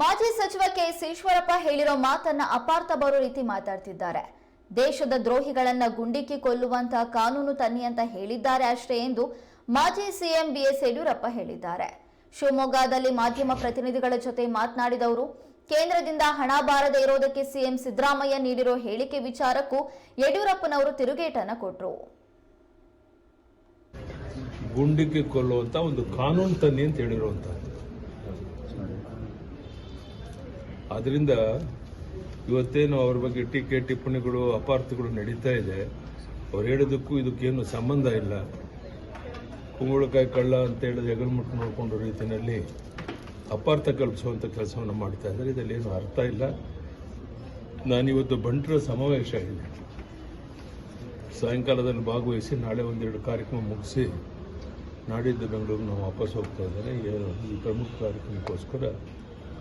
ಮಾಜಿ ಸಚಿವ ಕೆಎಸ್ ಈಶ್ವರಪ್ಪ ಹೇಳಿರೋ ಮಾತನ್ನ ಅಪಾರ್ಥ ಬರೋ ರೀತಿ ಮಾತಾಡ್ತಿದ್ದಾರೆ. ದೇಶದ ದ್ರೋಹಿಗಳನ್ನ ಗುಂಡಿಕ್ಕಿ ಕೊಲ್ಲುವಂತಹ ಕಾನೂನು ತನ್ನಿ ಅಂತ ಹೇಳಿದ್ದಾರೆ ಅಷ್ಟೇ ಎಂದು ಮಾಜಿ ಸಿಎಂ ಬಿಎಸ್ ಯಡಿಯೂರಪ್ಪ ಹೇಳಿದ್ದಾರೆ. ಶಿವಮೊಗ್ಗದಲ್ಲಿ ಮಾಧ್ಯಮ ಪ್ರತಿನಿಧಿಗಳ ಜೊತೆ ಮಾತನಾಡಿದವರು, ಕೇಂದ್ರದಿಂದ ಹಣ ಬಾರದೇ ಇರೋದಕ್ಕೆ ಸಿಎಂ ಸಿದ್ದರಾಮಯ್ಯ ನೀಡಿರೋ ಹೇಳಿಕೆ ವಿಚಾರಕ್ಕೂ ಯಡಿಯೂರಪ್ಪನವರು ತಿರುಗೇಟನ್ನು ಕೊಟ್ಟರು ಗುಂಡಿಗೆ ಕೊಲ್ಲುವಂತ ಒಂದು ಕಾನೂನು ತನ್ನಿ ಅಂತ ಹೇಳಿರುವಂತಹದ್ದು. ಆದ್ರಿಂದ ಇವತ್ತೇನು ಅವ್ರ ಬಗ್ಗೆ ಟೀಕೆ, ಟಿಪ್ಪಣಿಗಳು, ಅಪಾರ್ಥಗಳು ನಡೀತಾ ಇದೆ. ಅವ್ರು ಹೇಳೋದಕ್ಕೂ ಇದಕ್ಕೇನು ಸಂಬಂಧ ಇಲ್ಲ. ಕುಂಬಳಕಾಯಿ ಕಳ್ಳ ಅಂತ ಹೇಳಿದ್ರೆ ಹೆಗಲ್ಮುಟ್ಟು ನೋಡ್ಕೊಂಡು ರೀತಿಯಲ್ಲಿ ಅಪಾರ್ಥ ಕಲ್ಪಿಸುವಂಥ ಕೆಲಸವನ್ನು ಮಾಡ್ತಾ ಇದ್ದಾರೆ. ಇದರಲ್ಲಿ ಏನು ಅರ್ಥ ಇಲ್ಲ. ನಾನಿವತ್ತು ಬಂಟರ ಸಮಾವೇಶ ಇದೆ ಸಾಯಂಕಾಲದಲ್ಲಿ ಭಾಗವಹಿಸಿ ನಾಳೆ ಒಂದೆರಡು ಕಾರ್ಯಕ್ರಮ ಮುಗಿಸಿ ನಾಡಿದ್ದು ಬೆಂಗಳೂರಿಗೆ ನಾವು ವಾಪಸ್ ಹೋಗ್ತಾ ಇದ್ದಾರೆ. ಈ ಪ್ರಮುಖ ಕಾರ್ಯಕ್ರಮಕ್ಕೋಸ್ಕರ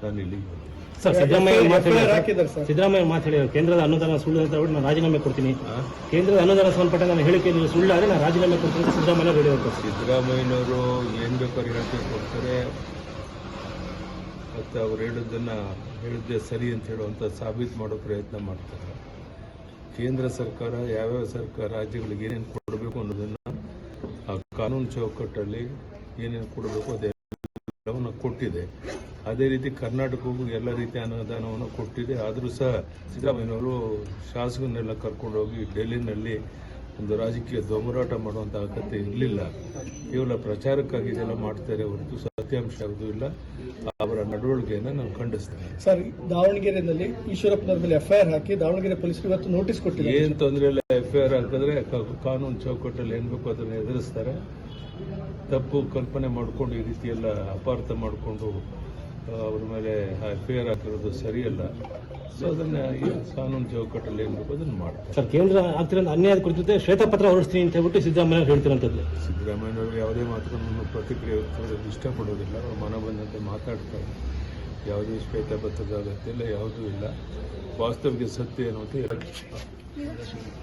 ನಾನು ಇಲ್ಲಿಗೆ ಬಂದೆ. ಸರ್ ಸಿದ್ದರಾಮಯ್ಯ ಮಾತಾಡಿ ಹಾಕಿದ್ದಾರೆ ಸರ್. ಸಿದ್ದರಾಮಯ್ಯ ಮಾತಾಡಿ ಕೇಂದ್ರದ ಅನುದಾನ ಸುಳ್ಳು ಅಂತ ಹೇಳಿ ನಾನು ರಾಜೀನಾಮೆ ಕೊಡ್ತೀನಿ. ಕೇಂದ್ರದ ಅನುದಾನ ಸಂಬಂಧಪಟ್ಟ ನಾನು ಹೇಳಿಕೆ ನೀವು ಸುಳ್ಳಾದ್ರೆ ನಾನು ರಾಜೀನಾಮೆ ಕೊಡ್ತೀನಿ ಅಂತ ಸಿದ್ದರಾಮಯ್ಯ ಹೇಳಿದ್ರು ಸಿದ್ದರಾಮಯ್ಯನವರು ಏನು ಬೇಕಾದ್ರೆ ಹೇಳಿಕೆ ಕೊಡ್ತಾರೆ. ಮತ್ತು ಅವ್ರು ಹೇಳಿದ್ದನ್ನ ಹೇಳಿದ್ದೆ ಸರಿ ಅಂತ ಹೇಳುವಂಥ ಸಾಬೀತು ಮಾಡೋ ಪ್ರಯತ್ನ ಮಾಡ್ತಾರೆ. ಕೇಂದ್ರ ಸರ್ಕಾರ ಯಾವ್ಯಾವ ಸರ್ಕಾರ ರಾಜ್ಯಗಳಿಗೆ ಏನೇನು ಕೊಡಬೇಕು ಅನ್ನೋದನ್ನು ಆ ಕಾನೂನು ಚೌಕಟ್ಟಲ್ಲಿ ಏನೇನು ಕೊಡಬೇಕು ಅದೆಲ್ಲವನ್ನು ಕೊಟ್ಟಿದೆ. ಅದೇ ರೀತಿ ಕರ್ನಾಟಕಕ್ಕೂ ಎಲ್ಲ ರೀತಿಯ ಅನುದಾನವನ್ನು ಕೊಟ್ಟಿದೆ. ಆದರೂ ಸಹ ಸಿದ್ದರಾಮಯ್ಯನವರು ಕರ್ಕೊಂಡು ಕರ್ಕೊಂಡೋಗಿ ಡೆಲ್ಲಿನಲ್ಲಿ ಒಂದು ರಾಜಕೀಯ ದೊಂಬರಾಟ ಮಾಡುವಂಥ ಅಗತ್ಯ ಇರಲಿಲ್ಲ. ಕೇವಲ ಪ್ರಚಾರಕ್ಕಾಗಿ ಇದೆಲ್ಲ ಮಾಡ್ತಾರೆ ಹೊರತು ಸತ್ಯಾಂಶ ಯಾವುದೂ ಇಲ್ಲ. ಅವರ ನಡವಳಿಕೆಯನ್ನು ನಾವು ಖಂಡಿಸ್ತೇವೆ. ಸರ್ ದಾವಣಗೆರೆಯಲ್ಲಿ ಈಶ್ವರಪ್ಪನವರ ಮೇಲೆ ಎಫ್ಐಆರ್ ಹಾಕಿ ದಾವಣಗೆರೆ ಪೊಲೀಸರು ಇವತ್ತು ನೋಟಿಸ್ ಕೊಟ್ಟಿದ್ದಾರೆ. ಏನು ತೊಂದರೆ ಇಲ್ಲ ಎಫ್ಐಆರ್ ಹಾಕಿದ್ರೆ ಕಾನೂನು ಚೌಕಟ್ಟಲ್ಲಿ ಏನು ಬೇಕು ಅದನ್ನು ಎದುರಿಸ್ತಾರೆ. ತಪ್ಪು ಕಲ್ಪನೆ ಮಾಡಿಕೊಂಡು ಈ ರೀತಿಯೆಲ್ಲ ಅಪಾರ್ಥ ಮಾಡಿಕೊಂಡು ಅವ್ರ ಮೇಲೆ ಆರ್ ಹಾಕಿರೋದು ಸರಿಯಲ್ಲ. ಸೊ ಅದನ್ನ ಈ ಕಾನೂನು ಚೌಕಟ್ಟಲ್ಲಿ ಏನು ಬೇಕು ಅದನ್ನು ಮಾಡ್ತಾರೆ. ಸರ್ ಕೇಂದ್ರ ಆಗ್ತಿರೋ ಅನ್ಯಾಯದ ಕುರಿತಂತೆ ಶ್ವೇತಪತ್ರ ಹೊರಡಿಸ್ತೀನಿ ಅಂತ ಹೇಳ್ಬಿಟ್ಟು ಸಿದ್ದರಾಮಯ್ಯ ಹೇಳ್ತಿರೋಂಥದ್ದು. ಸಿದ್ದರಾಮಯ್ಯನವರು ಯಾವುದೇ ಮಾತನ್ನು ಪ್ರತಿಕ್ರಿಯೆ ಇಷ್ಟಪಡೋದಿಲ್ಲ. ಅವ್ರ ಮನ ಬಂದಂತೆ ಮಾತಾಡ್ತಾರೆ. ಯಾವುದೇ ಶ್ವೇತಪತ್ರದ ಅಗತ್ಯ ಇಲ್ಲ ಯಾವುದೂ ಇಲ್ಲ. ವಾಸ್ತವಿಕ ಸತ್ಯ ಏನು ಅಂತ